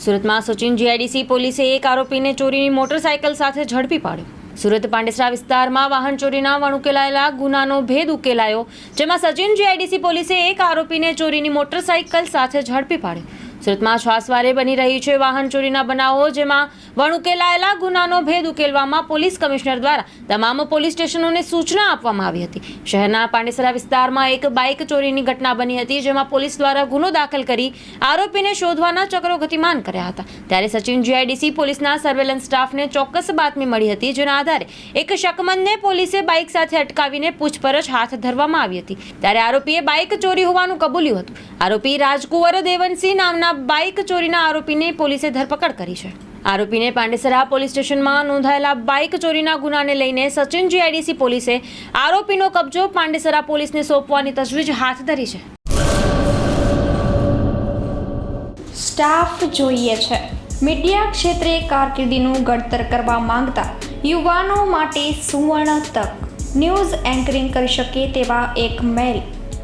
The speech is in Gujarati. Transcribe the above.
સુરતમાં સચિન જીઆઈડીસી પોલીસે એક આરોપીને ચોરીની મોટરસાયકલ સાથે ઝડપી પાડ્યો સુરત પાંડેસરા વિસ્તારમાં વાહન ચોરીના વણુકેલાયેલા ગુનાનો ભેદ ઉકેલાયો, જેમાં સચિન જીઆઈડીસી પોલીસે એક આરોપીને ચોરીની મોટરસાયકલ સાથે ઝડપી પાડ્યો સુરતમાં શ્વાસવારે બની રહી છે વાહન ચોરીના બનાવો, જેમાં વણ ઉકેલાયેલા ગુનાનો ભેદ ઉકેલવામાં પોલીસ કમિશનર દ્વારા તમામ પોલીસ સ્ટેશનોને સૂચના આપવામાં આવી હતી. શહેરના પાંડેસરા વિસ્તારમાં એક બાઇક ચોરીની ઘટના બની હતી, જેમાં પોલીસ દ્વારા ગુનો દાખલ કરી આરોપીને શોધવાના ચક્રો ગતિમાન કર્યા હતા. ત્યારે સચિન જીઆઈડીસી પોલીસના સર્વેલન્સ સ્ટાફને ચોક્કસ બાતમી મળી હતી, જેના આધારે એક શકમંદને પોલીસે બાઇક સાથે અટકાવીને પૂછપરછ હાથ ધરવામાં આવી હતી. ત્યારે આરોપીએ બાઇક ચોરી હોવાનું કબૂલ્યું હતું. આરોપી રાજકુંવર દેવનસિંહ નામના બાઇક ચોરીના આરોપીને પોલીસે ધરપકડ કરી છે. આરોપીને પાંડેસરા પોલીસ સ્ટેશનમાં નોંધાયેલા બાઇક ચોરીના ગુનાને લઈને સચિન જીઆઈડીસી પોલીસે આરોપીનો કબજો પાંડેસરા પોલીસને સોંપવાની તજવીજ હાથ ધરી છે. સ્ટાફ જોઈએ છે. મીડિયા ક્ષેત્રે કારકિર્દીનું ઘડતર કરવા માંગતા યુવાનો માટે સુવર્ણ તક. ન્યૂઝ એન્કરિંગ કરી શકે તેવા એક મેલ.